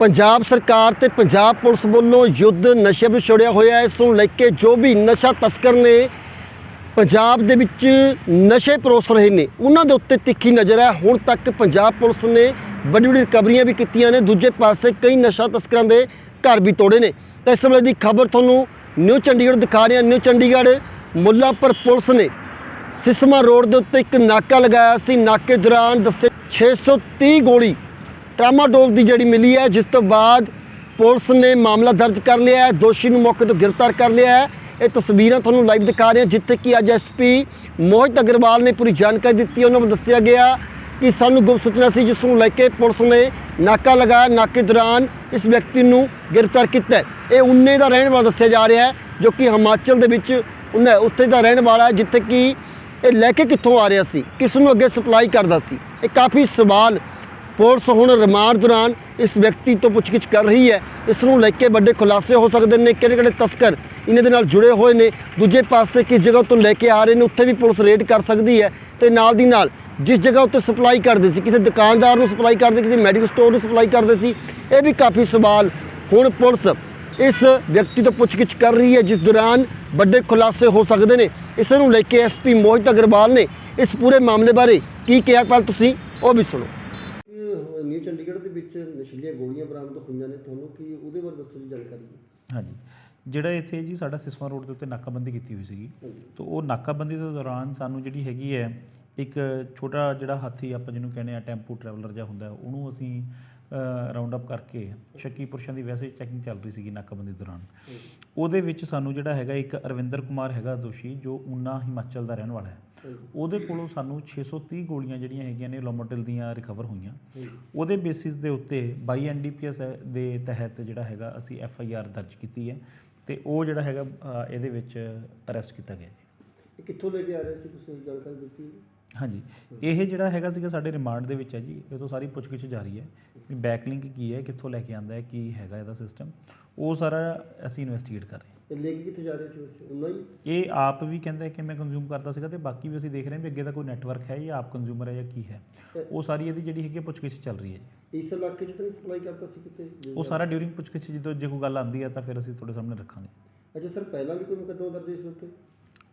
ਪੰਜਾਬ ਸਰਕਾਰ ਤੇ ਪੰਜਾਬ ਪੁਲਿਸ ਵੱਲੋਂ ਯੁੱਧ ਨਸ਼ੇ ਵਿੱਚ ਛੜਿਆ ਹੋਇਆ ਇਸ ਨੂੰ ਲੈ ਕੇ ਜੋ ਵੀ ਨਸ਼ਾ ਤਸਕਰ ਨੇ, ਪੰਜਾਬ ਦੇ ਵਿੱਚ ਨਸ਼ੇ ਪਰੋਸ ਰਹੇ ਨੇ। ਉਹਨਾਂ ਦੇ ਉੱਤੇ ਤਿੱਖੀ ਨਜ਼ਰ ਹੈ। ਹੁਣ ਤੱਕ ਪੰਜਾਬ ਪੁਲਿਸ ਨੇ ਵੱਡੀ ਵੱਡੀ ਰਿਕਵਰੀਆਂ ਵੀ ਕੀਤੀਆਂ ਨੇ। ਦੂਜੇ ਪਾਸੇ ਕਈ ਨਸ਼ਾ ਤਸਕਰਾਂ ਦੇ ਘਰ ਵੀ ਤੋੜੇ ਨੇ। ਤਾਂ ਇਸ ਵੇਲੇ ਦੀ ਖਬਰ ਤੁਹਾਨੂੰ ਨਿਊ ਚੰਡੀਗੜ੍ਹ ਦਿਖਾ ਰਿਹਾ। ਨਿਊ ਚੰਡੀਗੜ੍ਹ ਮੁੱਲਾਪੁਰ ਪੁਲਿਸ ਨੇ ਸਿਸਮਾ ਰੋਡ ਦੇ ਉੱਤੇ ਇੱਕ ਨਾਕਾ ਲਗਾਇਆ ਸੀ। ਨਾਕੇ ਦੌਰਾਨ ਦੱਸੇ 630 ਗੋਲੀ ਟਰਾਮਾਡੋਲ ਦੀ ਜਿਹੜੀ ਮਿਲੀ ਹੈ, ਜਿਸ ਤੋਂ ਬਾਅਦ ਪੁਲਿਸ ਨੇ ਮਾਮਲਾ ਦਰਜ ਕਰ ਲਿਆ ਹੈ, ਦੋਸ਼ੀ ਨੂੰ ਮੌਕੇ ਤੋਂ ਗ੍ਰਿਫਤਾਰ ਕਰ ਲਿਆ ਹੈ। ਇਹ ਤਸਵੀਰਾਂ ਤੁਹਾਨੂੰ ਲਾਈਵ ਦਿਖਾ ਰਹੇ ਹਾਂ, ਜਿੱਥੇ ਕਿ ਅੱਜ ਐਸਪੀ ਮੋਹਿਤ ਅਗਰਵਾਲ ਨੇ ਪੂਰੀ ਜਾਣਕਾਰੀ ਦਿੱਤੀ ਉਹਨਾਂ ਨੂੰ ਦੱਸਿਆ ਗਿਆ ਕਿ ਸਾਨੂੰ ਗੁਪਤ ਸੂਚਨਾ ਸੀ, ਜਿਸ ਨੂੰ ਲੈ ਕੇ ਪੁਲਿਸ ਨੇ ਨਾਕਾ ਲਗਾਇਆ। ਨਾਕੇ ਦੌਰਾਨ ਇਸ ਵਿਅਕਤੀ ਨੂੰ ਗ੍ਰਿਫਤਾਰ ਕੀਤਾ ਇਹ ਉਨੇ ਦਾ ਰਹਿਣ ਵਾਲਾ ਦੱਸਿਆ ਜਾ ਰਿਹਾ ਹੈ, ਜੋ ਕਿ ਹਿਮਾਚਲ ਦੇ ਵਿੱਚ ਉਹਨੇ ਉੱਥੇ ਦਾ ਰਹਿਣ ਵਾਲਾ ਹੈ, ਜਿੱਥੇ ਕਿ ਇਹ ਲੈ ਕੇ ਕਿੱਥੋਂ ਆ ਰਿਹਾ ਸੀ, ਕਿਸ ਨੂੰ ਅੱਗੇ ਸਪਲਾਈ ਕਰਦਾ ਸੀ। ਇਹ ਕਾਫੀ ਸਵਾਲ ਪੁਲਿਸ ਹੁਣ ਰਿਮਾਂਡ ਦੌਰਾਨ ਇਸ ਵਿਅਕਤੀ ਤੋਂ ਪੁੱਛਗਿੱਛ ਕਰ ਰਹੀ ਹੈ। ਇਸ ਨੂੰ ਲੈ ਕੇ ਵੱਡੇ ਖੁਲਾਸੇ ਹੋ ਸਕਦੇ ਨੇ ਕਿਹੜੇ ਕਿਹੜੇ ਤਸਕਰ ਇਹਨਾਂ ਦੇ ਨਾਲ ਜੁੜੇ ਹੋਏ ਨੇ। ਦੂਜੇ ਪਾਸੇ ਕਿਸ ਜਗ੍ਹਾ ਤੋਂ ਲੈ ਕੇ ਆ ਰਹੇ ਨੇ, ਉੱਥੇ ਵੀ ਪੁਲਿਸ ਰੇਡ ਕਰ ਸਕਦੀ ਹੈ ਤੇ ਨਾਲ ਦੀ ਨਾਲ ਜਿਸ ਜਗ੍ਹਾ ਉੱਤੇ ਸਪਲਾਈ ਕਰਦੇ ਸੀ, ਕਿਸੇ ਦੁਕਾਨਦਾਰ ਨੂੰ ਸਪਲਾਈ ਕਰਦੇ, ਕਿਸੇ ਮੈਡੀਕਲ ਸਟੋਰ ਨੂੰ ਸਪਲਾਈ ਕਰਦੇ ਸੀ, ਇਹ ਵੀ ਕਾਫੀ ਸਵਾਲ ਹੁਣ ਪੁਲਿਸ ਇਸ ਵਿਅਕਤੀ ਤੋਂ ਪੁੱਛਗਿੱਛ ਕਰ ਰਹੀ ਹੈ, ਜਿਸ ਦੌਰਾਨ ਵੱਡੇ ਖੁਲਾਸੇ ਹੋ ਸਕਦੇ ਨੇ। ਇਸ ਨੂੰ ਲੈ ਕੇ ਐਸਪੀ ਮੋਹਿਤ ਅਗਰਵਾਲ ਨੇ ਇਸ ਪੂਰੇ ਮਾਮਲੇ ਬਾਰੇ ਕੀ ਕਿਹਾ ਕੱਲ ਤੁਸੀਂ ਉਹ ਵੀ ਸੁਣੋ। ਨਿਊ ਚੰਡੀਗੜ੍ਹ ਦੇ ਵਿੱਚ ਨਸ਼ੀਲੀਆਂ ਗੋਲੀਆਂ ਬਰਾਮਦ ਹੋਈਆਂ ਨੇ ਤੁਹਾਨੂੰ ਕੀ ਉਹਦੇ ਬਾਰੇ ਦੱਸੋ ਜੀ ਜਾਣਕਾਰੀ? ਹਾਂਜੀ। ਜਿਹੜਾ ਇੱਥੇ ਜੀ ਸਾਡਾ ਸਿਸਵਾ ਰੋਡ ਦੇ ਉੱਤੇ ਨਾਕਾਬੰਦੀ ਕੀਤੀ ਹੋਈ ਸੀਗੀ ਤਾਂ ਉਹ ਨਾਕਾਬੰਦੀ ਦੇ ਦੌਰਾਨ ਸਾਨੂੰ ਜਿਹੜੀ ਹੈਗੀ ਹੈ ਇੱਕ ਛੋਟਾ ਜਿਹੜਾ ਹਾਥੀ ਆਪਾਂ ਜਿਹਨੂੰ ਕਹਿੰਦੇ ਆ ਟੈਂਪੂ ਟਰੈਵਲਰ ਜਿਹਾ ਹੁੰਦਾ ਉਹਨੂੰ ਅਸੀਂ ਰਾਉਂਡ ਅਪ ਕਰਕੇ ਸ਼ੱਕੀ ਪੁਰਸ਼ਾਂ ਦੀ ਵੈਸੇ ਚੈਕਿੰਗ ਚੱਲ ਰਹੀ ਸੀਗੀ ਨਾਕਾਬੰਦੀ ਦੌਰਾਨ। ਉਹਦੇ ਵਿੱਚ ਸਾਨੂੰ ਜਿਹੜਾ ਹੈਗਾ ਇੱਕ ਅਰਵਿੰਦਰ ਕੁਮਾਰ ਹੈਗਾ ਦੋਸ਼ੀ ਜੋ ਉਨਾ ਹਿਮਾਚਲ ਦਾ ਰਹਿਣ ਵਾਲਾ ਹੈ। ਉਹਦੇ ਕੋਲੋਂ ਸਾਨੂੰ 630 ਗੋਲੀਆਂ ਜਿਹੜੀਆਂ ਹੈਗੀਆਂ ਨੇ ਲੋਮੋਟਿਲ ਦੀਆਂ ਰਿਕਵਰ ਹੋਈਆਂ। ਉਹਦੇ ਬੇਸਿਸ ਦੇ ਉੱਤੇ 22 ਐਨਡੀਪੀਐਸ ਦੇ ਤਹਿਤ ਜਿਹੜਾ ਹੈਗਾ ਅਸੀਂ ਐਫ ਆਈ ਆਰ ਦਰਜ ਕੀਤੀ ਹੈ ਤੇ ਉਹ ਜਿਹੜਾ ਹੈਗਾ ਇਹਦੇ ਵਿੱਚ ਅਰੈਸਟ ਕੀਤਾ ਗਿਆ ਜੀ। ਕਿੱਥੋਂ ਲੈ ਕੇ ਆ ਰਹੇ ਸੀ ਤੁਸੀਂ ਜਾਣਕਾਰੀ ਦਿੱਤੀ? ਹਾਂਜੀ। ਇਹ ਜਿਹੜਾ ਹੈਗਾ ਸੀਗਾ ਸਾਡੇ ਰਿਮਾਂਡ ਦੇ ਵਿੱਚ ਹੈ ਜੀ ਇਹ ਤੋਂ ਸਾਰੀ ਪੁੱਛਗਿੱਛ ਜਾਰੀ ਹੈ ਵੀ ਬੈਕਲਿੰਕ ਕੀ ਹੈ ਕਿੱਥੋਂ ਲੈ ਕੇ ਆਂਦਾ ਹੈ ਕੀ ਹੈਗਾ ਇਹਦਾ ਸਿਸਟਮ ਉਹ ਸਾਰਾ ਅਸੀਂ ਇਨਵੈਸਟੀਗੇਟ ਕਰ ਰਹੇ ਹਾਂ। ਲੈ ਕੇ ਕਿੱਥੇ ਜਾ ਰਹੇ ਸੀ ਤੁਸੀਂ ਉਹਨਾਂ ਹੀ? ਇਹ ਆਪ ਵੀ ਕਹਿੰਦਾ ਹੈ ਕਿ ਮੈਂ ਕੰਜ਼ਿਊਮ ਕਰਦਾ ਸੀਗਾ ਤੇ ਬਾਕੀ ਵੀ ਅਸੀਂ ਦੇਖ ਰਹੇ ਹਾਂ ਵੀ ਅੱਗੇ ਦਾ ਕੋਈ ਨੈਟਵਰਕ ਹੈ ਜਾਂ ਆਪ ਕੰਜ਼ਿਊਮਰ ਹੈ ਜਾਂ ਕੀ ਹੈ। ਉਹ ਸਾਰੀ ਇਹਦੀ ਜਿਹੜੀ ਹੈਗੀ ਹੈ ਪੁੱਛਗਿੱਛ ਚੱਲ ਰਹੀ ਹੈ ਜੀ। ਇਸ ਇਲਾਕੇ 'ਚ ਤਾਂ ਨਹੀਂ ਸਪਲਾਈ ਕਰਦਾ ਸੀ ਕਿਤੇ? ਉਹ ਸਾਰਾ ਡਿਊਰਿੰਗ ਪੁੱਛਗਿੱਛ ਜਦੋਂ ਜੇ ਕੋਈ ਗੱਲ ਆਉਂਦੀ ਹੈ ਤਾਂ ਫਿਰ ਅਸੀਂ ਤੁਹਾਡੇ ਸਾਹਮਣੇ ਰੱਖਾਂਗੇ। ਅੱਛਾ ਸਰ ਪਹਿਲਾਂ ਵੀ ਕੋਈ ਮੁਕੱਦਮਾ ਦਰਜ ਇਸ ਉੱਤੇ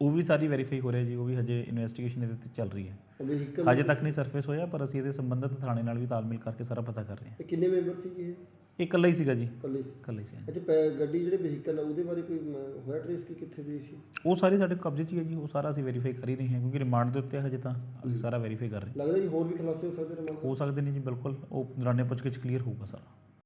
ਉਹ ਵੀ ਸਾਰੀ ਵੈਰੀਫਾਈ ਹੋ ਰਿਹਾ ਜੀ ਉਹ ਵੀ ਹਜੇ ਇਨਵੈਸਟੀਗੇਸ਼ਨ ਇਹਦੇ ਤੇ ਚੱਲ ਰਹੀ ਹੈ। ਵਹੀਕਲ ਹਜੇ ਤੱਕ ਨਹੀਂ ਸਰਫੇਸ ਹੋਇਆ ਪਰ ਅਸੀਂ ਇਹਦੇ ਸੰਬੰਧਿਤ ਥਾਣੇ ਨਾਲ ਵੀ ਤਾਲਮੇਲ ਕਰਕੇ ਸਾਰਾ ਪਤਾ ਕਰ ਰਹੇ ਹਾਂ। ਕਿੰਨੇ ਮੈਂਬਰ ਸੀ ਇਹ? ਇਹ ਇਕੱਲਾ ਹੀ ਸੀਗਾ ਜੀ। ਇਕੱਲੇ ਸੀ। ਇਕੱਲਾ ਹੀ ਸੀ ਅੱਛਾ ਪੈ- ਗੱਡੀ ਜਿਹੜੇ ਵਹੀਕਲ ਆ ਉਹਦੇ ਬਾਰੇ ਕੋਈ ਮ, ਹੋਇਆ ਟ੍ਰੇਸ ਕਿ ਕਿੱਥੇ ਦੀ ਸੀ? ਉਹ ਸਾਰੇ ਸਾਡੇ ਕਬਜ਼ੇ 'ਚ ਹੀ ਹੈ ਜੀ ਉਹ ਸਾਰਾ ਅਸੀਂ ਵੈਰੀਫਾਈ ਕਰ ਹੀ ਰਹੇ ਹਾਂ ਕਿਉਂਕਿ ਰਿਮਾਂਡ ਦੇ ਉੱਤੇ ਹੈ ਹਜੇ ਤਾਂ ਅਸੀਂ ਸਾਰਾ ਵੈਰੀਫਾਈ ਕਰ ਰਹੇ ਲੱਗਦਾ ਜੀ ਹੋਰ ਵੀ ਖਲਾਸੇ ਹੋ ਸਕਦੇ ਨੇ। ਹਾਂ ਹੋ ਸਕਦੇ ਨੇ ਜੀ ਬਿਲਕੁਲ। ਉਹ ਦੌਰਾਨੇ ਪੁੱਛਗਿੱਛ ਕਲੀਅਰ ਹੋਊਗਾ ਸਾਰਾ।